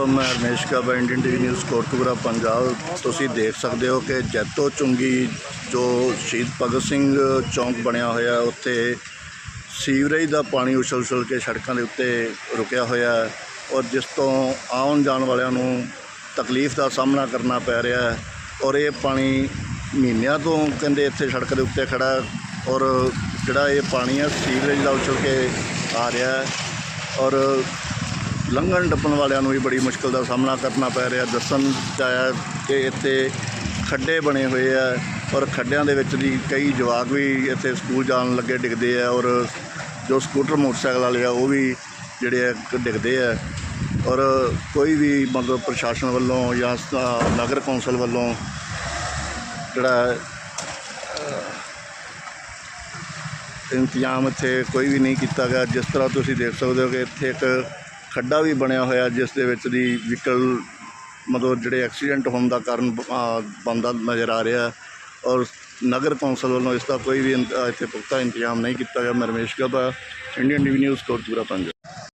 ਦੋਸਤੋ ਮੈਂ Ramesh Kaba Indian TV news Kotkapura, Punjab ਤੁਸੀਂ ਦੇਖ ਸਕਦੇ ਹੋ ਕਿ ਜੈਤੋ ਚੁੰਗੀ ਜੋ ਸ਼ਹੀਦ ਭਗਤ ਸਿੰਘ ਚੌਂਕ ਬਣਿਆ ਹੋਇਆ, ਉੱਥੇ ਸੀਵਰੇਜ ਦਾ ਪਾਣੀ ਉਛਲ ਉਛਲ ਕੇ ਸੜਕਾਂ ਦੇ ਉੱਤੇ ਰੁਕਿਆ ਹੋਇਆ ਔਰ ਜਿਸ ਤੋਂ ਆਉਣ ਜਾਣ ਵਾਲਿਆਂ ਨੂੰ ਤਕਲੀਫ ਦਾ ਸਾਹਮਣਾ ਕਰਨਾ ਪੈ ਰਿਹਾ ਹੈ ਔਰ ਇਹ ਪਾਣੀ ਮਹੀਨਿਆਂ ਤੋਂ ਕਹਿੰਦੇ ਇੱਥੇ ਸੜਕ ਦੇ ਉੱਤੇ ਖੜਾ ਔਰ ਜਿਹੜਾ ਇਹ ਪਾਣੀ ਹੈ, ਸੀਵਰੇਜ ਦਾ ਉਛਲ ਕੇ ਆ ਰਿਹਾ ਹੈ ਔਰ ਲੰਘਣ ਟੱਪਣ ਵਾਲਿਆਂ ਨੂੰ ਵੀ ਬੜੀ ਮੁਸ਼ਕਲ ਦਾ ਸਾਹਮਣਾ ਕਰਨਾ ਪੈ ਰਿਹਾ। ਦੱਸਣ 'ਚ ਆਇਆ ਕਿ ਇੱਥੇ ਖੱਡੇ ਬਣੇ ਹੋਏ ਆ ਔਰ ਖੱਡਿਆਂ ਦੇ ਵਿੱਚ ਦੀ ਕਈ ਜਵਾਕ ਵੀ ਇੱਥੇ ਸਕੂਲ ਜਾਣ ਲੱਗੇ ਡਿੱਗਦੇ ਆ ਔਰ ਜੋ ਸਕੂਟਰ, ਮੋਟਰਸਾਈਕਲ ਵਾਲੇ ਆ, ਉਹ ਵੀ ਜਿਹੜੇ ਆ ਡਿੱਗਦੇ ਆ। ਔਰ ਕੋਈ ਵੀ ਮਤਲਬ ਪ੍ਰਸ਼ਾਸਨ ਵੱਲੋਂ ਜਾਂ ਨਗਰ ਕੌਂਸਲ ਵੱਲੋਂ ਜਿਹੜਾ ਇੰਤਜ਼ਾਮ ਇੱਥੇ ਕੋਈ ਵੀ ਨਹੀਂ ਕੀਤਾ ਗਿਆ। ਜਿਸ ਤਰ੍ਹਾਂ ਤੁਸੀਂ ਦੇਖ ਸਕਦੇ ਹੋ ਕਿ ਇੱਥੇ ਇੱਕ ਖੱਡਾ ਵੀ ਬਣਿਆ ਹੋਇਆ, ਜਿਸ ਦੇ ਵਿੱਚ ਦੀ ਵਹੀਕਲ ਮਤਲਬ ਜਿਹੜੇ ਐਕਸੀਡੈਂਟ ਹੋਣ ਦਾ ਕਾਰਨ ਬੰਦਾ ਨਜ਼ਰ ਆ ਰਿਹਾ ਔਰ ਨਗਰ ਕੌਂਸਲ ਵੱਲੋਂ ਇਸ ਦਾ ਕੋਈ ਵੀ ਇੰਤ- ਇੱਥੇ ਪੁਖਤਾ ਇੰਤਜ਼ਾਮ ਨਹੀਂ ਕੀਤਾ ਗਿਆ। ਮੈਂ Ramesh Gabba Indian TV news Kotpura Punjab